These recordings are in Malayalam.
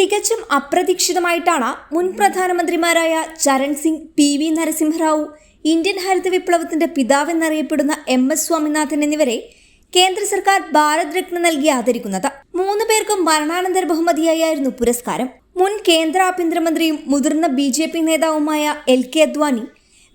തികച്ചും അപ്രതീക്ഷിതമായിട്ടാണ് മുൻ പ്രധാനമന്ത്രിമാരായ Charan Singh P V Narasimharao Indian ഹരിത വിപ്ലവത്തിന്റെ പിതാവെന്നറിയപ്പെടുന്ന എം എസ് സ്വാമിനാഥൻ എന്നിവരെ കേന്ദ്ര സർക്കാർ ഭാരത് രത്ന നൽകി ആദരിക്കുന്നത്. മൂന്ന് പേർക്കും മരണാനന്തര ബഹുമതിയായിരുന്നു പുരസ്കാരം. മുൻ കേന്ദ്ര ആഭ്യന്തരമന്ത്രിയും മുതിർന്ന ബി ജെ പി നേതാവുമായ എൽ കെ അദ്വാനി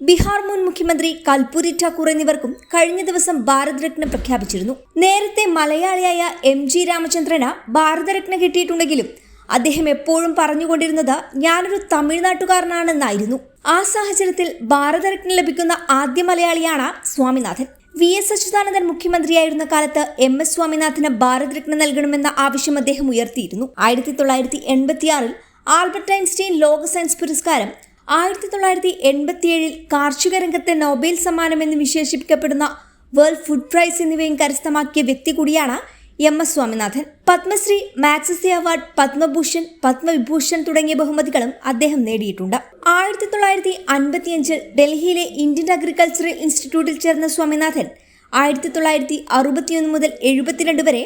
ബീഹാർ മുൻ മുഖ്യമന്ത്രി കൽപുരി ഠാക്കൂർ എന്നിവർക്കും കഴിഞ്ഞ ദിവസം ഭാരതരത്ന പ്രഖ്യാപിച്ചിരുന്നു. നേരത്തെ മലയാളിയായ എം ജി രാമചന്ദ്രന് ഭാരതരത്ന കിട്ടിയിട്ടുണ്ടെങ്കിലും അദ്ദേഹം എപ്പോഴും പറഞ്ഞുകൊണ്ടിരുന്നത് ഞാനൊരു തമിഴ്നാട്ടുകാരനാണെന്നായിരുന്നു. ആ സാഹചര്യത്തിൽ ഭാരതരത്നം ലഭിക്കുന്ന ആദ്യ മലയാളിയാണ് സ്വാമിനാഥൻ. വി എസ് അച്യുതാനന്ദൻ മുഖ്യമന്ത്രിയായിരുന്ന കാലത്ത് എം എസ് സ്വാമിനാഥന് ഭാരതരത്ന നൽകണമെന്ന ആവശ്യം അദ്ദേഹം ഉയർത്തിയിരുന്നു. ആയിരത്തി തൊള്ളായിരത്തി എൺപത്തിയാറിൽ ആൽബർട്ട് ഐൻസ്റ്റീൻ ലോക സയൻസ് പുരസ്കാരം ആയിരത്തി തൊള്ളായിരത്തി എൺപത്തിയേഴിൽ കാർഷിക രംഗത്തെ നൊബേൽ സമ്മാനം എന്ന് വിശേഷിപ്പിക്കപ്പെടുന്ന വേൾഡ് ഫുഡ് പ്രൈസ് എന്നിവയും കരസ്ഥമാക്കിയ വ്യക്തി കൂടിയാണ് M S Swaminathan Padmashri Magsaysay award Padmabhushan Padmavibhushan തുടങ്ങിയ ബഹുമതികളും അദ്ദേഹം നേടിയിട്ടുണ്ട്. ആയിരത്തി തൊള്ളായിരത്തി അൻപത്തിയഞ്ചിൽ ഡൽഹിയിലെ ഇന്ത്യൻ അഗ്രികൾച്ചറൽ ഇൻസ്റ്റിറ്റ്യൂട്ടിൽ ചേർന്ന സ്വാമിനാഥൻ ആയിരത്തി തൊള്ളായിരത്തി അറുപത്തിയൊന്ന് മുതൽ എഴുപത്തിരണ്ട് വരെ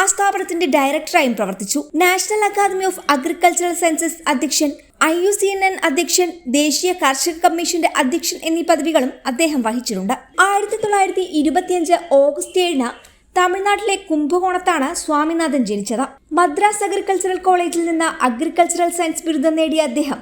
ആ സ്ഥാപനത്തിന്റെ ഡയറക്ടറായും പ്രവർത്തിച്ചു. National academy of agricultural sciences അധ്യക്ഷൻ I U C N N അധ്യക്ഷൻ ദേശീയ കർഷക കമ്മീഷന്റെ അധ്യക്ഷൻ എന്നീ പദവികളും അദ്ദേഹം വഹിച്ചിട്ടുണ്ട്. ആയിരത്തി തൊള്ളായിരത്തി ഇരുപത്തിയഞ്ച് ഓഗസ്റ്റ് ഏഴിന് തമിഴ്നാട്ടിലെ കുംഭകോണത്താണ് സ്വാമിനാഥൻ ജനിച്ചത്. മദ്രാസ് അഗ്രികൾച്ചറൽ കോളേജിൽ നിന്ന് അഗ്രികൾച്ചറൽ സയൻസ് ബിരുദം നേടിയ അദ്ദേഹം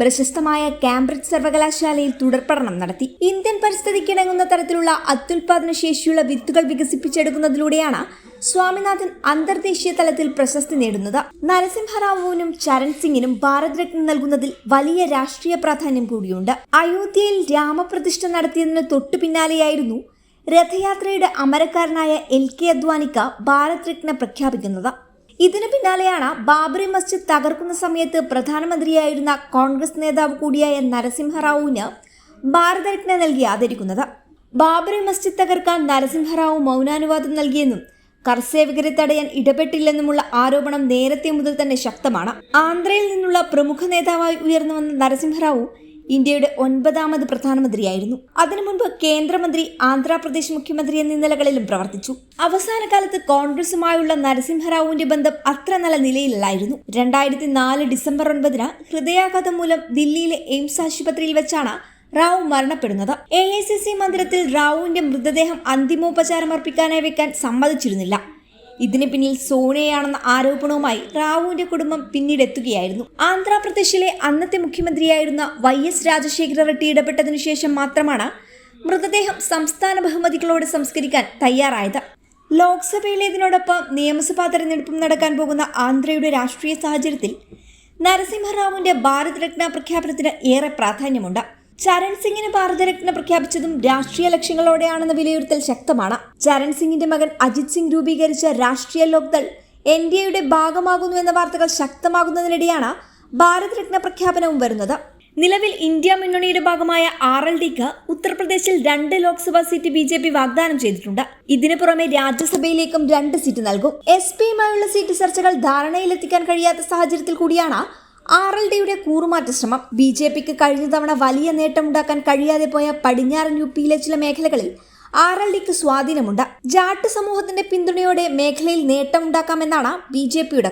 പ്രശസ്തമായ കാംബ്രിഡ്ജ് സർവകലാശാലയിൽ തുടർപഠനം നടത്തി. ഇന്ത്യൻ പരിസ്ഥിതിക്ക് ഇണങ്ങുന്ന തരത്തിലുള്ള അത്യുൽപാദന ശേഷിയുള്ള വിത്തുകൾ വികസിപ്പിച്ചെടുക്കുന്നതിലൂടെയാണ് സ്വാമിനാഥൻ അന്തർദേശീയ തലത്തിൽ പ്രശസ്തി നേടുന്നത്. നരസിംഹറാവുവിനും ചരൺ സിംഗിനും ഭാരത് രത്ന നൽകുന്നതിൽ വലിയ രാഷ്ട്രീയ പ്രാധാന്യം കൂടിയുണ്ട്. അയോധ്യയിൽ രാമപ്രതിഷ്ഠ നടത്തിയതിന് തൊട്ടു പിന്നാലെയായിരുന്നു രഥയാത്രയുടെ അമരക്കാരനായ എൽ കെ അദ്വാനിക്ക ഭാരത് രത്ന പ്രഖ്യാപിക്കുന്നത്. ഇതിനു പിന്നാലെയാണ് ബാബറി മസ്ജിദ് തകർക്കുന്ന സമയത്ത് പ്രധാനമന്ത്രിയായിരുന്ന കോൺഗ്രസ് നേതാവ് കൂടിയായ നരസിംഹറാവുവിന് ഭാരതരത്ന നൽകി ആദരിക്കുന്നത്. ബാബറി മസ്ജിദ് തകർക്കാൻ നരസിംഹറാവു മൗനാനുവാദം നൽകിയെന്നും കർസേവകരെ തടയാൻ ഇടപെട്ടില്ലെന്നുമുള്ള ആരോപണം നേരത്തെ മുതൽ തന്നെ ശക്തമാണ്. ആന്ധ്രയിൽ നിന്നുള്ള പ്രമുഖ നേതാവായി ഉയർന്നു വന്ന നരസിംഹറാവു ഇന്ത്യയുടെ ഒൻപതാമത് പ്രധാനമന്ത്രിയായിരുന്നു. അതിനു മുൻപ് കേന്ദ്രമന്ത്രി ആന്ധ്രാപ്രദേശ് മുഖ്യമന്ത്രി എന്നീ നിലകളിലും പ്രവർത്തിച്ചു. അവസാന കാലത്ത് കോൺഗ്രസുമായുള്ള നരസിംഹറാവുവിന്റെ ബന്ധം അത്ര നല്ല നിലയിലല്ലായിരുന്നു. രണ്ടായിരത്തി നാല് ഡിസംബർ ഒൻപതിന് ഹൃദയാഘാതം മൂലം ദില്ലിയിലെ എയിംസ് ആശുപത്രിയിൽ വെച്ചാണ് റാവു മരണപ്പെടുന്നത്. എ ഐ സി സി മന്ദിരത്തിൽ റാവുവിന്റെ മൃതദേഹം അന്തിമോപചാരം അർപ്പിക്കാനായി വെക്കാൻ സമ്മതിച്ചിരുന്നില്ല. ഇതിന് പിന്നിൽ സോണിയയാണെന്ന ആരോപണവുമായി റാവുവിന്റെ കുടുംബം പിന്നീട് എത്തുകയായിരുന്നു. ആന്ധ്രാപ്രദേശിലെ അന്നത്തെ മുഖ്യമന്ത്രിയായിരുന്ന വൈ എസ് രാജശേഖര റെഡ്ഡി ഇടപെട്ടതിനു ശേഷം മാത്രമാണ് മൃതദേഹം സംസ്ഥാന ബഹുമതികളോട് സംസ്കരിക്കാൻ തയ്യാറായത്. ലോക്സഭയിലേതിനോടൊപ്പം നിയമസഭാ തെരഞ്ഞെടുപ്പും നടക്കാൻ പോകുന്ന ആന്ധ്രയുടെ രാഷ്ട്രീയ സാഹചര്യത്തിൽ നരസിംഹറാവുവിന്റെ ഭാരത് രത്ന പ്രഖ്യാപനത്തിന് ഏറെ പ്രാധാന്യമുണ്ട്. ചരൺ സിംഗിന് ഭാരതരത്ന പ്രഖ്യാപിച്ചതും രാഷ്ട്രീയ ലക്ഷ്യങ്ങളോടെയാണെന്ന വിലയിരുത്തൽ ശക്തമാണ്. ചരൺ സിംഗിന്റെ മകൻ അജിത് സിംഗ് രൂപീകരിച്ച രാഷ്ട്രീയ ലോക്ദൾ എൻ ഡി എയുടെ ഭാഗമാകുന്നു എന്ന വാർത്തകൾ ശക്തമാകുന്നതിനിടെയാണ് ഭാരതരത്ന പ്രഖ്യാപനവും വരുന്നത്. നിലവിൽ ഇന്ത്യ മുന്നണിയുടെ ഭാഗമായ ആർ എൽ ഡിക്ക് ഉത്തർപ്രദേശിൽ രണ്ട് Loksabha seat B J P വാഗ്ദാനം ചെയ്തിട്ടുണ്ട്. ഇതിനു പുറമെ രാജ്യസഭയിലേക്കും രണ്ട് സീറ്റ് നൽകും. എസ് പിയുമായുള്ള സീറ്റ് ചർച്ചകൾ ധാരണയിലെത്തിക്കാൻ കഴിയാത്ത സാഹചര്യത്തിൽ കൂടിയാണ് ആർ എൽ ഡിയുടെ കൂറുമാറ്റ ശ്രമം ബി ജെ പിക്ക് കഴിഞ്ഞ തവണ വലിയ നേട്ടമുണ്ടാക്കാൻ കഴിയാതെ പോയ പടിഞ്ഞാറൻ യു പിയിലെ ചില മേഖലകളിൽ ആർ എൽ ഡിക്ക് സ്വാധീനമുണ്ട്. ജാട്ട് സമൂഹത്തിന്റെ പിന്തുണയോടെ മേഖലയിൽ നേട്ടമുണ്ടാക്കാമെന്നാണ് ബി ജെ പിയുടെ